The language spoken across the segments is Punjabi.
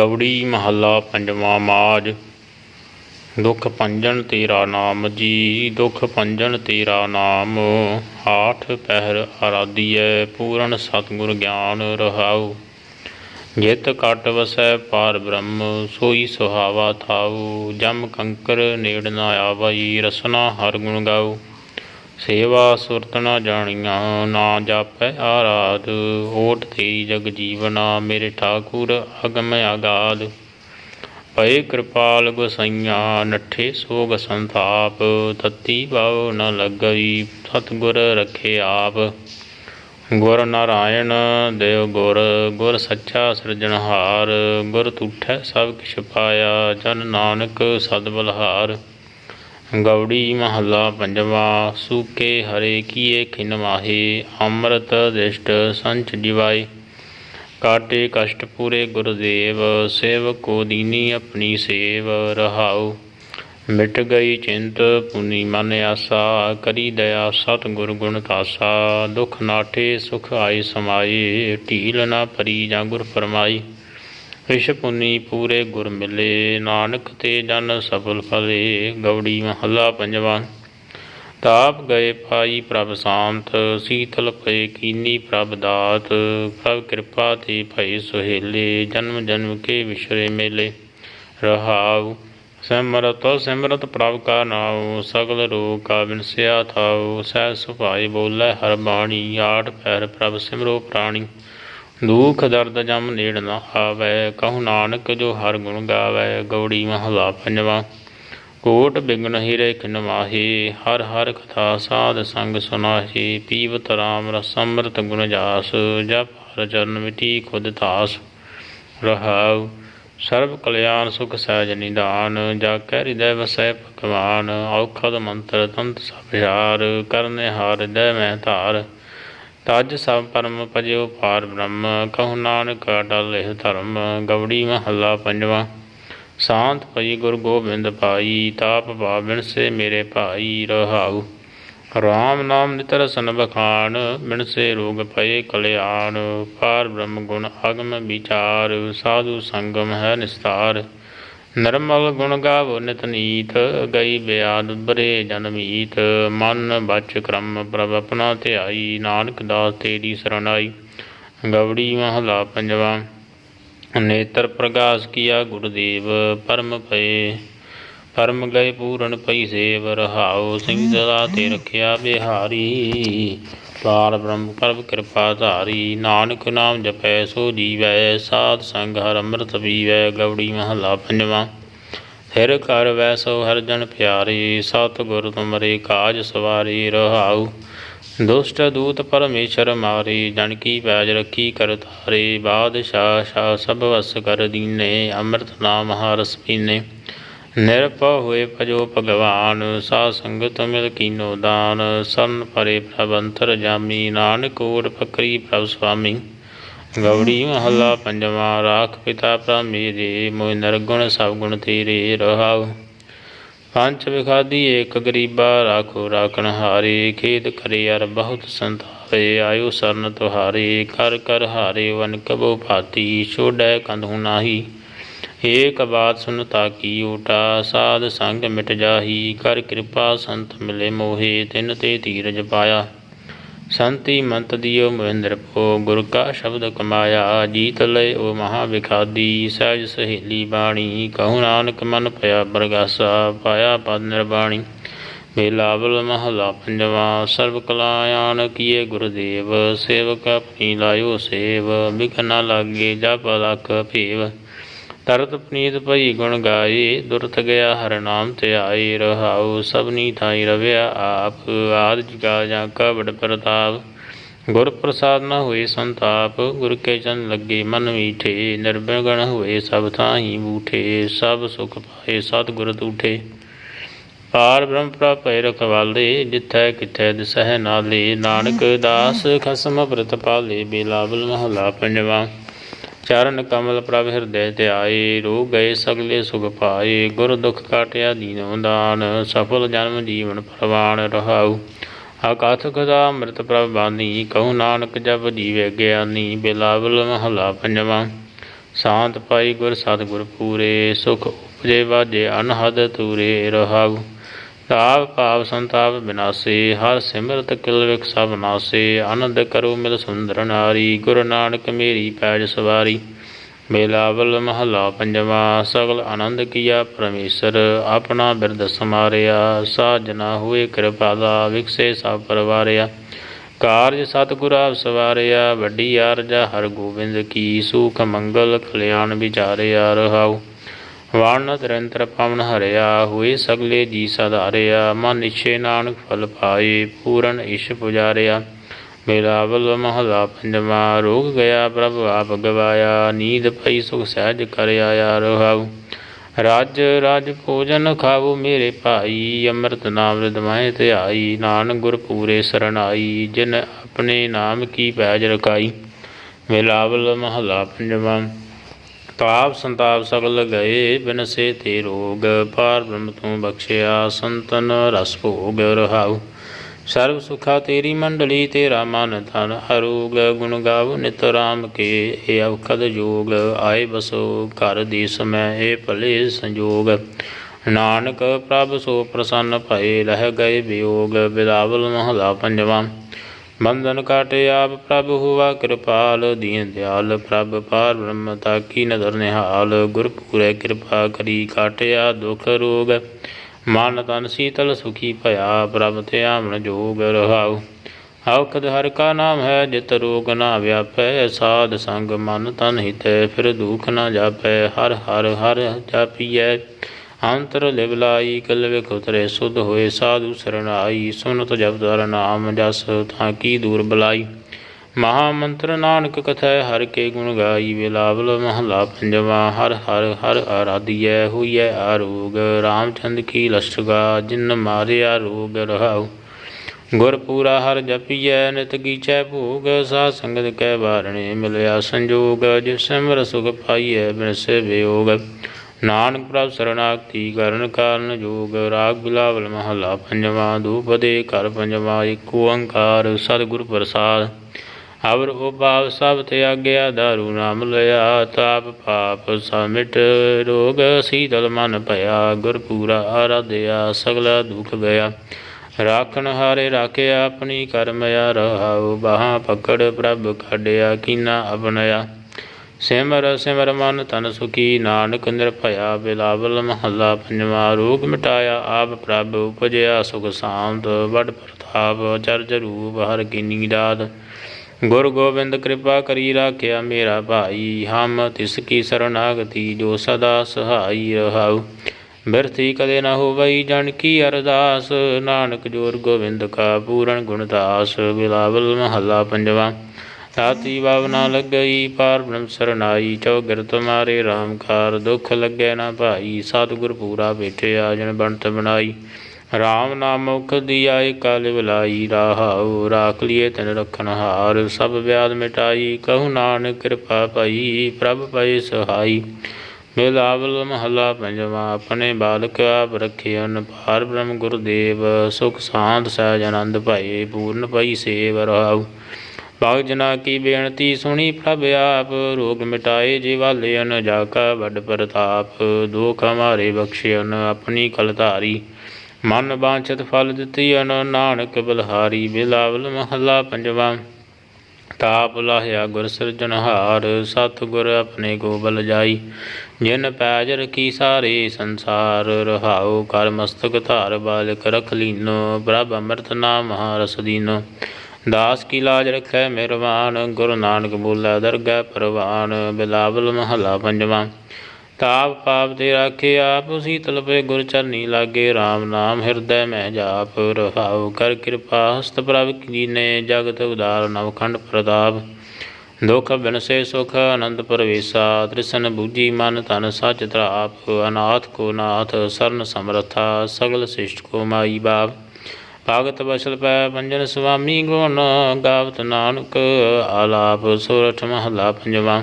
ਗੌੜੀ ਮਹੱਲਾ ਪੰਜਵਾਂ ਮਾਜ। ਦੁਖ ਭੰਜਨ ਤੇਰਾ ਨਾਮ, ਜੀ ਦੁਖ ਭੰਜਨ ਤੇਰਾ ਨਾਮ। ਆਠ ਪਹਿਰ ਆਰਾਧੀਐ, ਪੂਰਨ ਸਤਿਗੁਰ ਗਿਆਨ ਰਹਾਉ। ਜਿਤ ਕਟ ਵਸੈ ਪਾਰ ਬ੍ਰਹਮ, ਸੋਈ ਸੁਹਾਵਾ ਥਾਉ। ਜਮ ਕੰਕਰ ਨੇੜ ਨਾ ਆਵਈ, ਰਸਨਾ ਹਰ ਗੁਣ ਗਾਉ। ਸੇਵਾ ਸੁਰਤ ਨਾ ਜਾਣੀਆਂ, ਨਾ ਜਾਪੈ ਆਰਾਧ। ਓਟ ਤੇ ਜਗ ਜੀਵਨਾ, ਮੇਰੇ ਠਾਕੁਰ ਅਗਮ ਆਗਾਦ ਪਏ ਕਿਰਪਾਲ ਗੁਸਈਆਂ, ਨੱਠੇ ਸੋਗ ਸੰਤਾਪ। ਤਤੀ ਬਾਉ ਨ ਲੱਗਈ, ਸਤਿਗੁਰ ਰਖੇ ਆਪ। ਗੁਰ ਨਾਰਾਇਣ, ਦੇਵ ਗੁਰ ਗੁਰ ਸੱਚਾ ਸਿਰਜਣਹਾਰ ਗੁਰ ਤੁਠੈ ਸਭ ਕਿਛ ਪਾਇਆ, ਜਨ ਨਾਨਕ ਸਦ ਬਲਹਾਰ। ਗੌੜੀ ਮਹੱਲਾ ਪੰਜਵਾ, ਸੂਕੇ ਹਰੇ ਕੀਏ ਖਿਨ ਮਾਹੇ, ਅੰਮ੍ਰਿਤ ਦ੍ਰਿਸ਼ਟ ਸੰਚ ਜਿਵਾਏ। ਕਾਟੇ ਕਸ਼ਟ ਪੂਰੇ ਗੁਰਦੇਵ, ਸੇਵਕ ਕੋ ਦੀਨੀ ਆਪਣੀ ਸੇਵ ਰਹਾਉ। ਮਿਟ ਗਈ ਚਿੰਤ, ਪੁਨੀ ਮਨ ਆਸਾ, ਕਰੀ ਦਇਆ ਸਤ ਗੁਰ ਗੁਣ ਤਾਸਾ ਦੁਖ ਨਾਠੇ ਸੁਖ ਆਏ ਸਮਾਏ, ਢੀਲ ਨਾ ਪਰੀ ਜਾਂ ਗੁਰ ਫਰਮਾਈ ਵਿਸ਼ ਪੁਨੀ ਪੂਰੇ ਗੁਰ ਮਿਲੇ, ਨਾਨਕ ਤੇ ਜਨ ਸਫਲ ਫਲੇ, ਗੌੜੀ ਮਹੱਲਾ ਪੰਜਵਾਂ। ਤਾਪ ਗਏ ਪਾਈ ਪ੍ਰਭ ਸ਼ਾਂਤ, ਸੀਤਲ ਪਏ ਕੀਨੀ ਪ੍ਰਭ ਦਾਤ, ਪ੍ਰਭ ਕਿਰਪਾ ਤੇ ਭਈ ਸੁਹੇਲੇ, ਜਨਮ ਜਨਮ ਕੇ ਵਿਸ਼ਰੇ ਮੇਲੇ। ਰਹਾਉ, ਸਿਮਰਤ ਸਿਮਰਤ ਪ੍ਰਭ ਕਾ ਨਾਉ, ਸਗਲ ਰੋਗ ਕਾ ਬਿਨਸਿਆ ਥਾਉ, ਸਹਿ ਸੁਭਾਈ ਬੋਲੇ ਹਰ ਬਾਣੀ, ਆਠ ਪੈਰ ਪ੍ਰਭ ਸਿਮਰੋ ਪ੍ਰਾਣੀ। ਦੁਖ ਦਰਦ ਜਮ ਨੇੜ ਨਾ ਆਵੈ, ਕਹੂ ਨਾਨਕ ਜੋ ਹਰ ਗੁਣ ਗਾਵੈ, ਗੌੜੀ ਮਹਲਾ ਪੰਜਵਾ। ਕੋਟ ਬਿਗਨ ਹੀਰੇ ਖਿਨ ਹਰ ਹਰ ਕਥਾ ਸਾਧ ਸੰਗ ਸੁਨਾਹੀ, ਪੀਵਤ ਰਾਮ ਰਸ ਅੰਮ੍ਰਿਤ ਗੁਣ ਜਾਸ, ਜਪ ਹਰ ਚਰਨ ਮਿਟੀ ਖੁਦ ਧਾਸ। ਰਹਾਉ, ਸਰਬ ਕਲਿਆਣ ਸੁਖ ਸਹਿਜ ਨਿਦਾਨ, ਜਾ ਕੈ ਹਿਰਦੈ ਵਸੈ ਭਗਵਾਨ, ਔਖਦ ਮੰਤਰ ਤੰਤ ਸਭ ਯਾਰ, ਕਰਨੇ ਹਾਰ ਹਿਰਦੈ ਮੈਂ ਧਾਰ। ਤਜ ਸਭ ਪਰਮ ਭਜਿਓ ਪਾਰ ਬ੍ਰਹਮ, ਕਹੂ ਨਾਨਕ ਅਟਲ ਇਹ ਧਰਮ, ਗਵੜੀ ਮਹੱਲਾ ਪੰਜਵਾਂ। ਸ਼ਾਂਤ ਭਈ ਗੁਰ ਗੋਬਿੰਦ ਪਾਈ ਤਾਪ ਪਾਵਨ ਸੇ ਮੇਰੇ ਭਾਈ ਰਹਾਉ। ਰਾਮ ਨਾਮ ਨਿਤਰ ਸਨ ਬਖਾਨ ਬਿਨ ਸੇ ਰੋਗ ਪਏ ਕਲਿਆਣ। ਪਾਰ ਬ੍ਰਹਮ ਗੁਣ ਅਗਮ ਵਿਚਾਰ, ਸਾਧੂ ਸੰਗਮ ਹੈ ਨਿਸਤਾਰ। ਨਰਮਲ ਗੁਣ ਗਾਵੋ ਨਿਤ ਨੀਤ, ਗਈ ਬਿਆਦ ਬਰੇ ਜਨਮੀਤ ਮਨ ਬਚ ਕਰਮ ਪ੍ਰਭ ਆਪਣਾ ਧਿਆਈ, ਨਾਨਕ ਦਾਸ ਤੇਰੀ ਸਰਣਾਈ। ਗਵੜੀ ਮਹਲਾ ਪੰਜਵਾ, ਨੇਤਰ ਪ੍ਰਗਾਸ ਕੀਆ ਗੁਰਦੇਵ, ਪਰਮ ਪਏ ਪਰਮ ਗਏ ਪੂਰਨ ਪਈ ਸੇਵ, ਰਹਾਉ ਸਿੰਘ ਸਦਾ ਤੇ ਰਖਿਆ ਬਿਹਾਰੀ। ਪਾਰ ਬ੍ਰਹਮ ਪਰਬ ਕਿਰਪਾ ਧਾਰੀ। ਨਾਨਕ ਨਾਮ ਜਪੈ, ਸੋ ਜੀਵੈ, ਸਾਧ ਸੰਗ ਹਰ ਅੰਮ੍ਰਿਤ ਪੀਵੈ, ਗੌੜੀ ਮਹਲਾ ਪੰਜਵਾਂ। ਫਿਰ ਕਰ ਵੈਸੋ ਹਰ ਜਨ ਪਿਆਰੇ ਸਤ ਗੁਰ ਤੁਮਰੇ ਕਾਜ ਸਵਾਰੀ, ਰਹਾਉ। ਦੁਸ਼ਟ ਦੂਤ ਪਰਮੇਸ਼ਰ ਮਾਰੇ, ਜਨ ਕੀ ਪੈਜ ਰੱਖੀ ਕਰ ਧਾਰੇ। ਬਾਦਸ਼ਾਹ, ਸ਼ਾਹ ਸਭ ਵਸ ਕਰ ਦੀਨੇ, ਅੰਮ੍ਰਿਤ ਨਾਮ ਹਰਸ ਪੀਨੇ। ਨਿਰਭਉ ਹੋਏ ਭਜੋ ਭਗਵਾਨ ਸਾ ਸੰਗਤ ਮਿਲ ਕੀਨੋ ਦਾਨ, ਸਰਨ ਪਰੇ ਪ੍ਰਭ ਅੰਤਰ ਜਾਮੀ, ਨਾਨਕ ਓਟ ਫਕਰੀ ਪ੍ਰਭ ਸੁਆਮੀ। ਗੌੜੀ ਮਹੱਲਾ ਪੰਜਵਾਂ, ਰਾਖ ਪਿਤਾ ਪ੍ਰਭ ਮੇਰੇ ਮੋਇ ਨਰਗੁਣ ਸਭ ਗੁਣ ਤੇਰੇ ਰਹਾਉ। ਪੰਚ ਵਿਖਾਦੀ ਏਕ ਗਰੀਬਾ, ਰਾਖੋ ਰਾਖਣ ਹਾਰੇ, ਖੇਤ ਕਰੇ ਅਰ ਬਹੁਤ ਸੰਤਾਵੇ ਆਇਓ ਸਰਨ ਤੁਹਾਰੇ ਕਰ ਕਰ ਹਾਰੇ, ਵਨ ਕਬੋ ਭਾਤੀ, ਛੋੜੈ ਕੰਧੂ ਨਾਹੀ। ਏਕ ਬਾਤ ਸੁਨਤਾ ਕੀ ਓਟਾ ਸਾਧ ਸੰਗ ਮਿਟ ਜਾਹੀ, ਕਰ ਕਿਰਪਾ ਸੰਤ ਮਿਲੇ ਮੋਹੇ, ਤਿਨ ਤੇ ਧੀਰਜ ਪਾਇਆ। ਸੰਤੀ ਮੰਤ ਦਿਓ ਮਹਿੰਦਰ ਪੋ ਗੁਰ ਕਾ ਸ਼ਬਦ ਕਮਾਇਆ, ਜੀਤ ਲਏ ਓ ਮਹਾ ਵਿਖਾਦੀ, ਸਹਿਜ ਸਹੇਲੀ ਬਾਣੀ, ਕਹੂ ਨਾਨਕ ਮਨ ਪਿਆ ਬਰਗਾਸਾ, ਪਾਇਆ ਪਦ ਨਿਰਬਾਣੀ। ਬੇਲਾਵਲ ਮਹਲਾ ਪੰਜਵਾ, ਸਰਬ ਕਲਾਯਾਨ ਕੀਏ ਗੁਰਦੇਵ, ਸੇਵਕ ਆਪਣੀ ਲਾਇਓ ਸੇਵ, ਬਿਖ ਨਾ ਲਾਗੇ ਜਪ ਲਖ ਭੇਵ। ਤਰਤ ਪਨੀਤ ਭਈ ਗੁਣ ਗਾਏ ਦੁਰਤ ਗਿਆ ਹਰ ਨਾਮ ਧਿਆਏ ਰਹਾਉ ਸਭਨੀ ਥਾਈ ਰਵਿਆ ਆਪ, ਆਦ ਜਗਾ ਜਾਂ ਕਾ ਬੜ ਪ੍ਰਤਾਪ। ਗੁਰ ਪ੍ਰਸਾਦ ਨ ਹੋਏ ਸੰਤਾਪ, ਗੁਰ ਕੇ ਚੰਨ ਲੱਗੇ ਮਨ ਮੀਠੇ ਨਿਰਭਗਣ ਹੋਏ ਸਭ ਥਾਹੀ ਬੂਠੇ, ਸਭ ਸੁਖ ਪਾਏ ਸਤ ਗੁਰ ਤੂਠੇ। ਪਾਰ ਬ੍ਰਹਮ ਪ੍ਰਪੈ ਰਖਵਾਲੇ ਜਿਥੈ ਕਿਥੈ ਦਿਸਹਿ ਨਾਲੇ। ਨਾਨਕ ਦਾਸ ਖਸਮ ਪ੍ਰਤ ਪਾਲੇ, ਬੇਲਾਵਲ ਮਹਲਾ ਪੰਜਵਾ। ਚਰਨ ਕਮਲ ਪ੍ਰਭ ਹਿਰਦੈ ਧਿਆਏ ਰੋਗ ਗਏ ਸਗਲੇ ਸੁਖ ਪਾਏ, ਗੁਰ ਦੁਖ ਕਾਟਿਆ ਦੀਨੋ ਦਾਨ, ਸਫਲ ਜਨਮ ਜੀਵਨ ਪਰਵਾਨ ਰਹਾਉ। ਆਕਾਥ ਕਥਾ ਅੰਮ੍ਰਿਤ ਪ੍ਰਭ ਬਾਣੀ ਕਹੂ ਨਾਨਕ ਜਪ ਜੀਵੇ ਗਿਆਨੀ, ਬਿਲਾਵਲ ਮਹਲਾ ਪੰਜਵਾ। ਸਾਂਤ ਪਾਈ ਗੁਰ ਸਤਿਗੁਰ ਪੂਰੇ, ਸੁਖ ਉਪਜੇ ਵਾਜੇ ਅਨਹਦ ਤੂਰੇ ਰਹਾਉ। ਤਾਪ ਭਾਵ ਸੰਤਾਪ ਬਿਨਾਸੇ, ਹਰ ਸਿਮਰਤ ਕਿਲ ਵਿਖ ਸਭ ਨਾਸੇ, ਆਨੰਦ ਕਰੋ ਮਿਲ ਸੁੰਦਰ ਨਾਰੀ, ਗੁਰੂ ਨਾਨਕ ਮੇਰੀ ਪੈਜ ਸਵਾਰੀ। ਮੇਲਾਵਲ ਮਹਲਾ ਪੰਜਵਾ, ਸਗਲ ਆਨੰਦ ਕੀਆ ਪਰਮੇਸ਼ਰ, ਆਪਣਾ ਬਿਰਦ ਸਮਾਰਿਆ ਸਾਜਨਾ ਹੋਏ ਕਿਰਪਾਲਾ ਵਿਖਸੇ ਸਭ ਪਰਵਾਰਿਆ। ਕਾਰਜ ਸਤਿਗੁਰ ਆਪ ਸਵਾਰਿਆ, ਵੱਡੀ ਆਰਜਾ ਹਰ ਗੋਬਿੰਦ ਕੀ, ਸੁਖ ਮੰਗਲ ਕਲਿਆਣ ਵਿਚਾਰਿਆ ਰਹਾਉ। ਵਾਣ ਨਿਰੰਤਰ ਪਵਨ ਹਰਿਆ, ਹੋਏ ਸਗਲੇ ਜੀ ਸਦਾਰਿਆ ਮਨ ਇਛੇ ਨਾਨਕ ਫਲ ਪਾਏ, ਪੂਰਨ ਇਸ਼ ਪੁਜਾਰਿਆ। ਮਿਲਾਵਲ ਮਹਲਾ ਪੰਜਵਾ, ਰੋਗ ਗਿਆ ਪ੍ਰਭ ਆਪ ਗਵਾਇਆ, ਨੀਂਦ ਪਈ ਸੁਖ ਸਹਿਜ ਕਰ ਆਇਆ ਰਹਾਉ ਰਾਜ ਰਾਜ ਭੋਜਨ ਖਾਵੋ ਮੇਰੇ ਭਾਈ, ਅੰਮ੍ਰਿਤ ਨਾਮ ਰਿਦਮਾਏ ਧਿਆਈ, ਨਾਨਕ ਗੁਰ ਪੂਰੇ ਸਰਣਾਈ ਜਿਨ ਆਪਣੇ ਨਾਮ ਕੀ ਪੈਜ ਰਖਾਈ। ਮਿਲਾਵਲ ਮਹਲਾ ਪੰਜਵਾ। ਤਾਪ ਸੰਤਾਪ ਸਗਲ ਗਏ ਬਿਨਸੇ ਤੇ ਰੋਗ, ਪਾਰ ਬ੍ਰਹਮ ਤੂੰ ਬਖਸ਼ਿਆ ਸੰਤਨ ਰਸ ਭੋਗ ਰਹਾਉ। ਸਰਬ ਸੁਖਾ ਤੇਰੀ ਮੰਡਲੀ, ਤੇਰਾ ਮਨ ਧਨ ਹਰੂਗ ਗੁਣ ਗਾਵ ਨਿਤ ਰਾਮ ਕੇ, ਏ ਅਵਖਦ ਜੋਗ, ਆਏ ਬਸੋ ਘਰ ਦੀ ਸਮੈ ਏ ਭਲੇ ਸੰਜੋਗ। ਨਾਨਕ ਪ੍ਰਭ ਸੋ ਪ੍ਰਸੰਨ ਭਏ ਲਹਿ ਗਏ ਵਿਯੋਗ ਬਿਲਾਵਲ ਮਹਲਾ ਪੰਜਵਾਂ। ਬੰਧਨ ਕਾਟ ਆਪ ਪ੍ਰਭ ਹੁਆ ਕਿਰਪਾਲ, ਦੀਨ ਦਿਆਲ ਪ੍ਰਭ ਪਾਰ ਬ੍ਰਹਮ ਤਾ ਕੀ ਨਦਰ ਨਿਹਾਲ ਗੁਰ ਪੂਰੇ ਕਿਰਪਾ ਕਰੀ ਕਾਟਿਆ ਦੁਖ ਰੋਗ। ਮਨ ਤਨ ਸੀਤਲ ਸੁਖੀ ਭਇਆ, ਪ੍ਰਭ ਤੇ ਆਮਣ ਜੋਗ ਰਹਾਉ। ਔਖਦ ਹਰ ਕਾ ਨਾਮ ਹੈ, ਜਿਤ ਰੋਗ ਨਾ ਵਿਆਪੈ। ਸਾਧ ਸੰਗ ਮਨ ਤਨ ਹਿਤੈ, ਫਿਰ ਦੁਖ ਨਾ ਜਾਪੈ। ਹਰ ਹਰ ਹਰ ਜਾਪੀਐ। ਅੰਤਰ ਲਿਵ ਲਾਈ, ਕਲ ਵਿਖ ਸੁਧ ਹੋਏ, ਸਾਧੂ ਸਰਣਾਈ ਸੁਨਤ ਜਪ ਦਰ ਨਾਮ ਜਸ, ਤਾਂ ਕੀ ਦੂਰ ਬਲਾਈ। ਮਹਾ ਮੰਤਰ ਨਾਨਕ ਕਥੈ ਹਰ ਕੇ ਗੁਣ ਗਾਈ ਬਿਲਾਵਲ ਮਹਲਾ ਪੰਜਵਾ, ਹਰ ਹਰ ਹਰ ਆਰਾਧੀਐ, ਹੋਈਐ ਆਰੋਗ, ਰਾਮਚੰਦ ਕੀ ਲਸ਼ਗਾ ਜਿਨ ਮਾਰਿਆ ਰੋਗ ਰਹਾਉ। ਗੁਰ ਪੂਰਾ ਹਰ ਜਪੀਐ, ਨਿਤ ਕੀਚੈ ਭੋਗ ਸਾ ਸੰਗਤ ਕੈ ਬਾਰਣੇ ਮਿਲਿਆ ਸੰਜੋਗ, ਜਿਸ ਸਿਮਰ ਸੁਖ ਪਾਈਐ, ਬਿਨਸੇ ਵਿਯੋਗ ਨਾਨਕ ਪ੍ਰਭ ਸਰਣਾਗਤੀ ਕਰਨ ਕਾਰਨ ਜੋਗ, ਰਾਗ ਬਿਲਾਵਲ ਮਹਲਾ ਪੰਜਵਾਂ ਧੂਪ ਦੇ ਘਰ ਪੰਜਵਾਂ ਏਕ ਓੰਕਾਰ ਸਤਿਗੁਰ ਪ੍ਰਸਾਦ। ਅਵਰ ਉਪਾਵ ਸਭ ਤੇ ਆਗਿਆ ਦਾਰੂ ਨਾਮ ਲਿਆ, ਤਾਪ ਪਾਪ ਸमिट ਰੋਗ ਸੀਤਲ ਮਨ ਭਇਆ, ਗੁਰ ਪੂਰਾ ਆਰਾਧਿਆ, ਸਗਲਾ ਦੁਖ ਗਿਆ ਰਾਖਣ ਹਾਰੇ ਰਾਖਿਆ, ਆਪਣੀ ਕਰਮਿਆ ਰਹਾਉ, ਬਾਹਾਂ ਪਕੜ ਪ੍ਰਭ ਕਾਢਿਆ, ਕੀਨਾ ਅਪਨਇਆ ਸਿਮਰ ਸਿਮਰ ਮਨ ਤਨ ਸੁਖੀ, ਨਾਨਕ ਨਿਰਭਇਆ, ਬਿਲਾਵਲ ਮਹੱਲਾ ਪੰਜਵਾ ਰੋਗ ਮਿਟਾਇਆ, ਆਪ ਪ੍ਰਭ ਉਪਜਿਆ, ਸੁਖ ਸਾਂਤ ਵਡ ਪ੍ਰਤਾਪ, ਚਰਜ ਰੂਪ ਹਰ ਕੀਨੀ ਦਾਤ ਗੁਰ ਗੋਬਿੰਦ ਕਿਰਪਾ ਕਰੀ ਰਾਖਿਆ ਮੇਰਾ ਭਾਈ, ਹਮ ਤਿਸ ਕੀ ਸਰਨਾਗਤੀ ਜੋ ਸਦਾ ਸਹਾਈ ਰਹਾਉ। ਬਿਰਥੀ ਕਦੇ ਨਾ ਹੋਵਈ ਜਨ ਕੀ ਅਰਦਾਸ, ਨਾਨਕ ਜੋਰ ਗੋਬਿੰਦ ਕਾ ਪੂਰਨ ਗੁਣਦਾਸ ਬਿਲਾਵਲ ਮਹੱਲਾ ਪੰਜਵਾ। ਸਾਤੀ ਬਾਵਨਾ ਲੱਗਈ, ਪਾਰ ਬ੍ਰਹਮ ਸਰਨਾਈ ਚੌਗਿਰ ਤੁਮਾਰੇ ਰਾਮਕਾਰ ਦੁਖ ਲੱਗੈ ਨਾ ਭਾਈ। ਸਤਿਗੁਰ ਪੂਰਾ ਬੈਠੇ ਆਜਨ ਬਣਤ ਬਣਾਈ। ਰਾਮ ਨਾਮ ਮੁਖ ਦੀਆ ਕਾਲ ਬੁਲਾਈ ਰਾਹਾਉ ਰਾਖ ਲਿਏ ਤਨ ਰਖਨ ਹਾਰ। ਸਭ ਵਿਆਦ ਮਿਟਾਈ, ਕਹੂ ਨਾਨਕ ਕਿਰਪਾ ਪਈ। ਪ੍ਰਭ ਪਏ ਸਹਾਈ। ਮਿਲਾਵਲ ਮਹਲਾ ਪੰਜਵਾ। ਆਪਣੇ ਬਾਲਕ ਆਪ ਰਖਿਅਨ ਪਾਰ ਬ੍ਰਹਮ ਗੁਰਦੇਵ, ਸੁਖ ਸਾਂਤ ਸਹਿਜ ਆਨੰਦ ਭਾਏ। ਪੂਰਨ ਪਈ ਸੇਵ ਰਹਾਉ। ਭਗਤ ਜਨਾ ਕੀ ਬੇਨਤੀ ਸੁਣੀ ਪ੍ਰਭ ਆਪ, ਰੋਗ ਮਿਟਾਏ ਜਿਵਾਲਿਅਨ ਜਾ ਕਾ ਵੱਡ ਪ੍ਰਤਾਪ, ਦੁਖ ਹਮਾਰੇ ਬਖਸ਼ਿਅਨ ਆਪਣੀ ਕਲ ਧਾਰੀ। ਮਨ ਬਾਂਛਤ ਫਲ ਦਿੱਤੀ ਅਨ ਨਾਨਕ ਬਲਹਾਰੀ, ਬਿਲਾਵਲ ਮਹੱਲਾ ਪੰਜਵਾ। ਤਾਪ ਲਾਹਿਆ ਗੁਰ ਸਿਰਜਣਹਾਰ ਸਤ ਗੁਰ ਆਪਣੇ ਕੋ ਬਲ ਜਾਈ। ਜਿਨ ਪੈਜ ਰਖੀ ਸਾਰੇ ਸੰਸਾਰ, ਰਹਾਉ ਕਰ ਮਸਤਕ ਧਾਰ ਬਾਲਕ ਰਖ ਲੀਨੋ, ਪ੍ਰਭ ਅੰਮ੍ਰਿਤ ਨਾਮ ਰਸ ਦੀਨੋ। ਦਾਸ ਕੀ ਲਾਜ ਰਖੈ ਮਿਹਰਬਾਨ, ਗੁਰੂ ਨਾਨਕ ਬੋਲੇ ਦਰਗਹਿ ਪ੍ਰਵਾਨ, ਬਿਲਾਵਲ ਮਹੱਲਾ ਪੰਜਵਾਂ। ਤਾਪ ਪਾਪ ਤੇ ਰਾਖੇ ਆਪ ਸੀਤਲ ਤਲਪੇ ਗੁਰ ਚਰਨੀ ਲਾਗੇ RAM ਨਾਮ ਹਿਰਦੈ ਮਹਿ ਜਾਪ, ਰਹਾਉ ਕਰ ਕਿਰਪਾ, ਹਸਤ ਪ੍ਰਭ ਕੀਨੇ ਜਗਤ ਉਦਾਰ ਨਵਖੰਡ ਪ੍ਰਤਾਪ। ਦੁਖ ਬਿਨਸੇ ਸੁਖ, ਆਨੰਦ ਪਰਵੇਸਾ, ਤ੍ਰਿਸ਼ਨ ਬੂਜੀ ਮਨ ਤਨ ਸਚ ਤਰਾਪ, ਅਨਾਥ ਕੋ ਨਾਥ, ਸਰਨ ਸਮਰਥਾ, ਸਗਲ ਸਿਸ਼ਟ ਕੋ ਮਾਈ ਬਾਪ। ਭਗਤ ਬਸਲ ਪੈ ਪੰਜਨ ਸੁਆਮੀ ਗੁਣ ਗਾਵਤ ਨਾਨਕ, ਆਲਾਪ ਸੋਰਠ ਮਹਲਾ ਪੰਜਵਾ।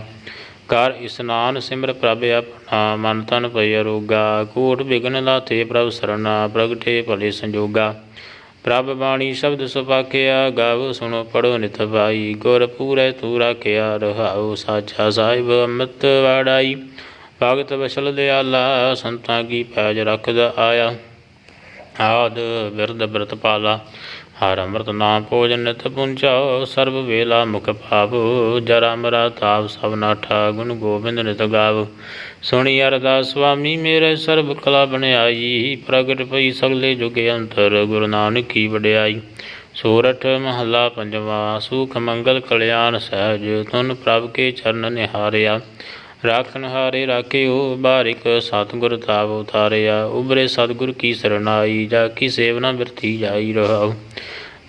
ਕਰ ਇਸਨਾਨ ਸਿਮਰ ਪ੍ਰਭ ਆਪਣਾ, ਮਨ ਤਨ ਭਇ ਅਰੋਗਾ, ਕੋਟ ਬਿਗਨ ਲਾਥੇ ਪ੍ਰਭ ਸਰਨਾ, ਪ੍ਰਗਟੇ ਭਲੇ ਸੰਜੋਗਾ। ਪ੍ਰਭ ਬਾਣੀ ਸ਼ਬਦ ਸੁਪਾਖਿਆ, ਗਾਵੋ ਸੁਣੋ ਪੜੋ ਨਿਤ ਭਾਈ, ਗੁਰ ਪੂਰੇ ਤੂ ਰਾਖਿਆ, ਰਹਾਉ ਸਾਚਾ ਸਾਹਿਬ ਅੰਮ੍ਰਿਤ ਵਾੜਾਈ। ਭਗਤ ਵਸਲ ਦਿਆਲਾ, ਸੰਤਾਂ ਕੀ ਪੈਜ ਰੱਖਦਾ ਆਇਆ। ਆਦ ਬਿਰਦ ਬਿਰਤ ਪਾਲਾ, ਹਰ ਅੰਮ੍ਰਿਤ ਨਾਮ ਭੋਜਨ ਨਿਤ ਪੁੰਚਾਓ ਸਰਬ ਵੇਲਾ ਮੁਖ ਭਾਵੋ, ਜਰਾ ਮਰਾ ਤਾਪ ਸਭ ਨਾਠਾ, ਗੁਣ ਗੋਬਿੰਦ ਨਿਤ ਗਾਵ। ਸੁਣੀ ਅਰਦਾਸ ਸੁਆਮੀ ਮੇਰੇ ਸਰਬ ਕਲਾ ਬਣਾਈ ਪ੍ਰਗਟ ਪਈ ਸਗਲੇ ਜੁਗੇ ਅੰਤਰ, ਗੁਰੂ ਨਾਨਕ ਕੀ ਵਡਿਆਈ। ਸੂਰਠ ਮਹੱਲਾ ਪੰਜਵਾ, ਸੁਖ ਮੰਗਲ ਕਲਿਆਣ ਸਹਿਜ, ਤੁਨ ਪ੍ਰਭ ਕੇ ਚਰਨ ਨਿਹਾਰਿਆ। ਰਾਖਨ ਹਾਰੇ ਰਾਖਿਓ, ਬਾਰਿਕ ਸਤਿਗੁਰ ਤਾਪ ਉਤਾਰਿਆ। ਉਬਰੇ ਸਤਿਗੁਰ ਕੀ ਸਰਨਾਈ ਜਾ ਕੀ ਸੇਵਨਾ ਬਿਰਤੀ ਜਾਈ ਰਹਾਉ।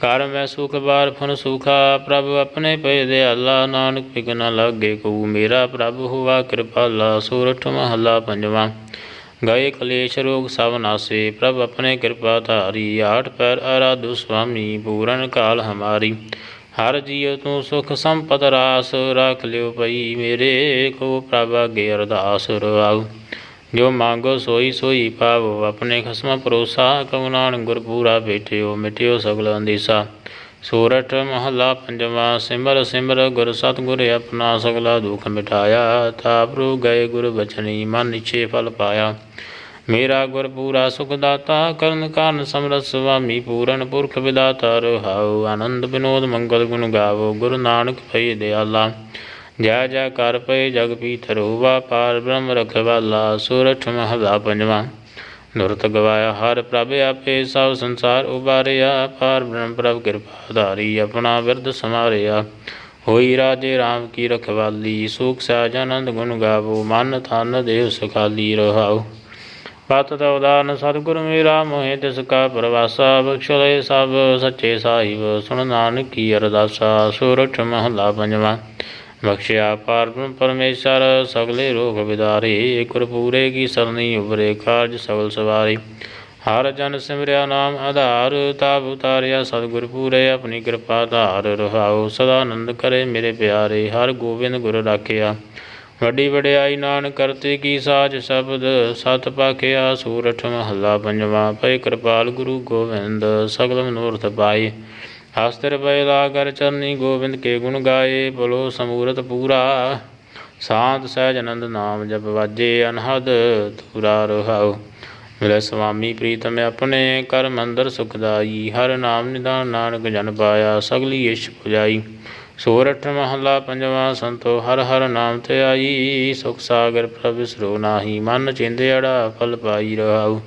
ਕਰ ਮੈਂ ਸੁਖ ਬਾਰ ਫਨ ਸੁਖਾ, ਪ੍ਰਭ ਆਪਣੇ ਪਏ ਦੇ ਦਿਆਲਾ, ਨਾਨਕ ਬਿਗਨ ਲਾਗੇ ਕੋ ਮੇਰਾ ਪ੍ਰਭ ਹੋਵਾ ਕਿਰਪਾਲਾ, ਸੂਰਠ ਮਹੱਲਾ ਪੰਜਵਾ। ਗਏ ਕਲੇਸ਼ ਰੋਗ ਸਭ ਨਾਸੇ, ਪ੍ਰਭ ਆਪਣੇ ਕਿਰਪਾ ਧਾਰੀ। ਆਠ ਪੈਰ ਆਰਾਧੂ ਸੁਆਮੀ, ਪੂਰਨ ਕਾਲ ਹਮਾਰੀ। ਹਰ ਜੀਉ ਤੂੰ ਸੁਖ ਸੰਪਤ ਰਾਸ ਰੱਖ ਲਿਓ ਪਈ ਮੇਰੇ ਕੋ ਪ੍ਰਭ ਅਗੇ ਅਰਦਾਸ ਰਵਾਉ ਜੋ ਮੰਗੋ ਸੋਈ ਸੋਈ ਪਾਵੋ, ਆਪਣੇ ਖਸਮ ਪਰੋਸਾ ਕਉ ਨਾਨਕ ਗੁਰ ਪੂਰਾ ਬੈਠਿਓ, ਮਿਟਿਓ ਸਗਲ ਅੰਦੀਸਾ। ਸੂਰਠ ਮਹੱਲਾ ਪੰਜਵਾ, ਸਿਮਰ ਸਿਮਰ ਗੁਰ ਸਤਿਗੁਰ ਆਪਣਾ ਸਗਲਾ ਦੁਖ ਮਿਟਾਇਆ। ਤਾਪਰੂ ਗਏ ਗੁਰ ਬਚਨੀ, ਮਨ ਇਛੇ ਫਲ ਪਾਇਆ। ਮੇਰਾ ਗੁਰ ਪੂਰਾ ਸੁਖ ਦਾਤਾ, ਕਰਨ ਕਾਰਨ ਸਮਰਤ ਸੁਆਮੀ, ਪੂਰਨ ਪੁਰਖ ਵਿਦਾਤਾ ਰਹਾਉ, ਆਨੰਦ ਬਿਨੋਦ ਮੰਗਲ ਗੁਣ ਗਾਵੋ, ਗੁਰੂ ਨਾਨਕ ਭਈ ਦਿਆਲਾ। ਜੈ ਜੈ ਕਰ ਪਏ ਜਗ ਪੀਤਰ ਹੋਵਾ ਪਾਰ ਬ੍ਰਹਮ ਰਖਵਾਲਾ ਸੂਰਠ ਮਹਲਾ ਪੰਜਵਾ। ਦੁਰਤ ਗਵਾਇਆ ਹਰ ਪ੍ਰਭ ਆਪੇ, ਸਭ ਸੰਸਾਰ ਉਬਾਰਿਆ, ਪਾਰ ਬ੍ਰਹਮ ਪ੍ਰਭ ਕਿਰਪਾ ਧਾਰੀ, ਆਪਣਾ ਵਿਰਧ ਸਮਾਰਿਆ। ਹੋਈ ਰਾਜੇ RAM ਕੀ ਰਖਵਾਲੀ, ਸੁਖ ਸਹਿਜ ਆਨੰਦ ਗੁਣ ਗਾਵੋ, ਮਨ ਤਨ ਦੇਵ ਸੁਖਾਲੀ ਰਹਾਉ। ਪਤ ਦਾ ਉਦਾਨ ਸਤਿਗੁਰ ਮੇਰਾ ਮੋਹਿ ਤਿਸ ਕਾ ਪ੍ਰਵਾਸਾ, ਬਖਸ਼ਲੇ ਸਭ ਸੱਚੇ ਸਾਹਿਬ, ਸੁਣ ਨਾਨਕ ਕੀ ਅਰਦਾਸਾ, ਸੂਰਠ ਮਹਲਾ ਪੰਜਵਾ। ਬਖਸ਼ਿਆ ਪਾਰ ਪਰਮੇਸ਼ਰ, ਸਗਲੇ ਰੋਗ ਵਿਦਾਰੇ ਗੁਰਪੂਰੇ ਕੀ ਸਰਨੀ ਉਬਰੇ ਕਾਰਜ ਸਗਲ ਸਵਾਰੀ। ਹਰ ਜਨ ਸਿਮਰਿਆ ਨਾਮ ਆਧਾਰ, ਤਾਪ ਉਤਾਰਿਆ ਸਤਿਗੁਰ ਪੂਰੇ, ਆਪਣੀ ਕਿਰਪਾ ਧਾਰ ਰਹਾਉ। ਸਦਾ ਆਨੰਦ ਕਰੇ ਮੇਰੇ ਪਿਆਰੇ, ਹਰ ਗੋਬਿੰਦ ਗੁਰ ਰਾਖਿਆ। ਵੱਡੀ ਵਡਿਆਈ ਨਾਨਕ ਕਰਤੇ ਕੀ ਸਾਜ ਸ਼ਬਦ, ਸਤ ਪਾਖਿਆ ਸੂਰਠ ਮਹੱਲਾ ਪੰਜਵਾ ਪਏ ਕਿਰਪਾਲ ਗੁਰੂ ਗੋਬਿੰਦ ਸਗਲ ਮਨੋਰਥ ਪਾਏ ਹਸਤਰ ਪਏ ਲਾਗਰ ਚਰਨੀ ਗੋਬਿੰਦ ਕੇ ਗੁਣ ਗਾਏ, ਬੋਲੋ ਸਮੂਰਤ ਪੂਰਾ। ਸਾਧ ਸਹਿਜ ਆਨੰਦ ਨਾਮ ਜਪ ਵਾਜੇ, ਅਨਹਦ ਤੂਰਾ ਰਹਾਉ। ਮਿਲੇ ਸੁਆਮੀ ਪ੍ਰੀਤਮ ਆਪਣੇ ਕਰ ਮੰਦਰ ਸੁਖਦਾਈ ਹਰ ਨਾਮ ਨਿਦਾਨ ਨਾਨਕ ਜਨ ਪਾਇਆ, ਸਗਲੀ ਇਸ਼ ਪੁਜਾਈ। ਸੋਰਠ ਮਹੱਲਾ ਪੰਜਵਾਂ ਸੰਤੋ, ਹਰ ਹਰ ਨਾਮ ਤੇ ਆਈ। ਸੁਖ ਸਾਗਰ ਪ੍ਰਭ ਵਿਸਰੋ ਨਾਹੀ, ਮਨ ਚਿੰਦਿਆੜਾ ਫਲ ਪਾਈ ਰਹਾਉ।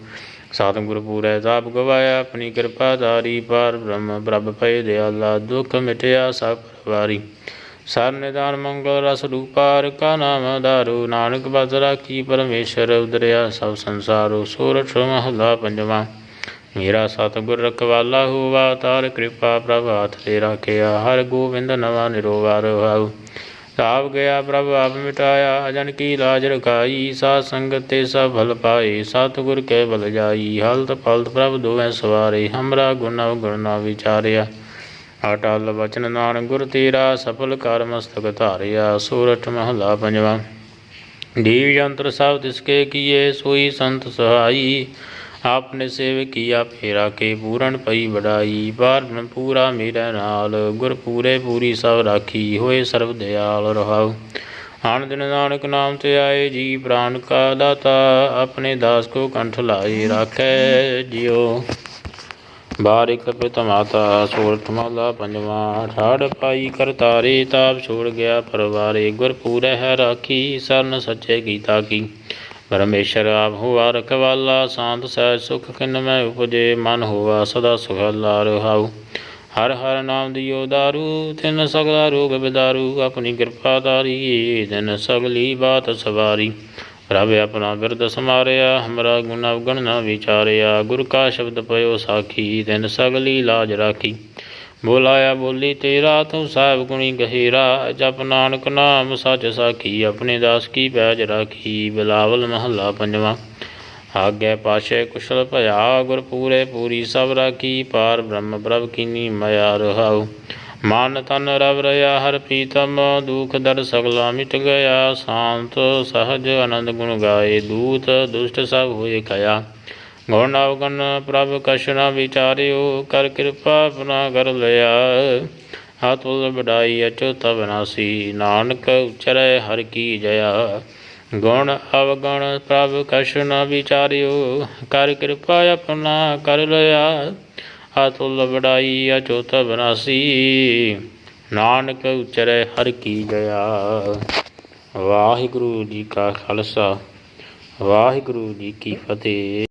ਸਤਿਗੁਰ ਪੂਰੈ ਤਾਪ ਗਵਾਇਆ ਆਪਣੀ ਕਿਰਪਾ ਧਾਰੀ। ਪਰ ਬ੍ਰਹਮ, ਪ੍ਰਭ ਪਏ ਦਿਆਲਾ, ਦੁਖ ਮਿਟਿਆ ਸਭ ਪਰਵਾਰੀ। ਸਰ ਨਿਦਾਨ ਮੰਗਲ, ਰਸ ਰੂਪਾਰ, ਕਾ ਨਾਮ ਧਾਰੂ। ਨਾਨਕ ਬਸ ਰਾਖੀ, ਪਰਮੇਸ਼ਰ ਉਦਰਿਆ ਸਭ ਸੰਸਾਰੋ। ਸੋਰਠ ਮਹੱਲਾ ਪੰਜਵਾਂ। ਮੇਰਾ ਸਤਿਗੁਰ ਰਖਵਾਲਾ ਹੋਵਾ, ਤਾਰ ਕਿਰਪਾ ਪ੍ਰਭ ਹੱਥ ਤੇ ਰਾਖਿਆ, ਹਰ ਗੋਬਿੰਦ ਨਵਾ ਨਿਰੋਵਾ ਰਹਾਉ ਤਾਪ ਗਿਆ ਪ੍ਰਭ, ਆਪ ਮਿਟਾਇਆ, ਅਜਨ ਕੀ ਲਾਜ ਰਖਾਈ, ਸਾਧ ਸੰਗਤ ਤੇ ਸਭ ਫਲ ਪਾਏ, ਸਤਿਗੁਰ ਕੈ ਬਲ ਜਾਈ, ਹਲਤ ਫਲਤ ਪ੍ਰਭ ਦੋਵੇਂ ਸਵਾਰੇ, ਹਮਰਾ ਗੁਣ ਅਵਗੁਣ ਨਾ ਵਿਚਾਰਿਆ। ਅਟਲ ਵਚਨ ਨਾਨ ਗੁਰ ਤੇਰਾ ਸਫਲ ਕਰ ਮਸਤਕ ਧਾਰਿਆ ਸੂਰਠ ਮਹਲਾ ਪੰਜਵਾ। ਜੀਵ ਜੰਤਰ ਸਭ ਤਿਸਕੇ ਕੀਏ, ਸੋਈ ਸੰਤ ਸਹਾਈ ਆਪਨੇ ਸੇਵ ਕੀਆ ਫੇਰਾ ਕੇ ਪੂਰਨ ਪਈ ਵਡਾਈ ਬਾਰ ਪੂਰਾ ਮੇਰੇ ਨਾਲ, ਗੁਰ ਪੂਰੇ ਪੂਰੀ ਸਭ ਰਾਖੀ, ਹੋਏ ਸਰਬ ਦਿਆਲ ਰਹਾਉ। ਆਨ ਦਿਨ ਨਾਨਕ ਨਾਮ ਤੇ ਆਏ ਜੀ ਪ੍ਰਾਨ ਕਾ ਦਾਤਾ, ਆਪਣੇ ਦਾਸ ਕੋ ਕੰਠ ਲਾਏ ਰਾਖੈ ਜਿਉ। ਬਾਰਿਕ ਪਿਤ ਮਾਤਾ ਸੋਰਠ ਮਾਲਾ ਪੰਜਵਾ, ਠਾੜ ਪਾਈ ਕਰਤਾਰੇ ਤਾਪ ਛੋੜ ਗਿਆ ਪਰਵਾਰੇ, ਗੁਰ ਪੂਰੇ ਹੈ ਰਾਖੀ, ਸਰਨ ਸੱਚੇ ਗੀਤਾ ਕੀ। ਪਰਮੇਸ਼ਰ ਆਪ ਹੋਆ, ਰਖਵਾਲਾ ਸ਼ਾਂਤ ਸਹਿਜ ਸੁਖ ਕਿਨ ਮੈਂ ਉਪਜੇ, ਮਨ ਹੋਆ, ਸਦਾ ਸੁਖਾਲਾ ਰਹਾਉ। ਹਰ ਹਰ ਨਾਮ ਦਿਓ ਦਾਰੂ, ਤਿਨ ਸਗਲਾ ਰੋਗ ਬਿਦਾਰੂ। ਆਪਣੀ ਕਿਰਪਾ ਤਾਰੀ ਤਿਨ ਸਗਲੀ ਬਾਤ ਸਵਾਰੀ। ਪ੍ਰਭ ਆਪਣਾ ਬਿਰਦ ਸਮਾਰਿਆ, ਹਮਰਾ ਗੁਣ ਅਵਗਣ ਨਾ ਵਿਚਾਰਿਆ। ਗੁਰ ਕਾ ਸ਼ਬਦ ਪਇਓ ਸਾਖੀ, ਤਿਨ ਸਗਲੀ ਲਾਜ ਰਾਖੀ। ਬੋਲਾਇਆ ਬੋਲੀ, ਤੇਰਾ ਤੂੰ ਸਾਹਿਬ ਗੁਣੀ ਗਹੀਰਾ। ਜਪ ਨਾਨਕ ਨਾਮ ਸੱਚ ਸਾਖੀ, ਆਪਣੇ ਦਾਸ ਕੀ ਪੈਜ ਰਾਖੀ। ਬਿਲਾਵਲ ਮਹੱਲਾ ਪੰਜਵਾਂ। ਆਗੇ ਪਾਸ਼ੇ ਕੁਸ਼ਲ ਭਇਆ ਗੁਰ ਪੂਰੇ ਪੂਰੀ ਸਭ ਰਾਖੀ। ਪਾਰ ਬ੍ਰਹਮ ਪ੍ਰਭ ਕੀਨੀ ਮਾਇਆ ਰਹਾਉ। ਮਨ ਤਨ ਰਵ ਰਿਆ ਹਰ ਪ੍ਰੀਤਮ ਦੁਖ ਦਰ ਸਗਲਾ ਮਿਟ ਗਿਆ। ਸ਼ਾਂਤ, ਸਹਜ, ਆਨੰਦ ਗੁਣ ਗਾਏ। ਦੂਤ, ਦੁਸ਼ਟ ਸਭ ਹੋਏ ਖਿਆ ਗੁਣ ਅਵਗਣ ਪ੍ਰਭ ਕਸ਼ਨਾ ਵਿਚਾਰਿਓ, ਕਰ ਕਿਰਪਾ ਆਪਣਾ ਕਰ ਲਿਆ। ਆਤੁਲ ਬੜਾਈ ਅਚੁਤ ਅਬਨਾਸੀ ਨਾਨਕ ਉਚਰੈ ਹਰ ਕੀ ਜਇਆ। ਗੁਣ ਅਵਗਣ ਪ੍ਰਭ ਕਸ਼ਨਾ ਵਿਚਾਰਿਓ, ਕਰ ਕਿਰਪਾ ਆਪਣਾ ਕਰ ਲਿਆ। ਆਤੁਲ ਬੜਾਈ ਅਚੁਤ ਅਬਨਾਸੀ ਨਾਨਕ ਉਚਰੈ ਹਰ ਕੀ ਜਇਆ। ਵਾਹਿਗੁਰੂ ਜੀ ਕਾ ਖਾਲਸਾ, ਵਾਹਿਗੁਰੂ ਜੀ ਕੀ ਫਤਿਹ।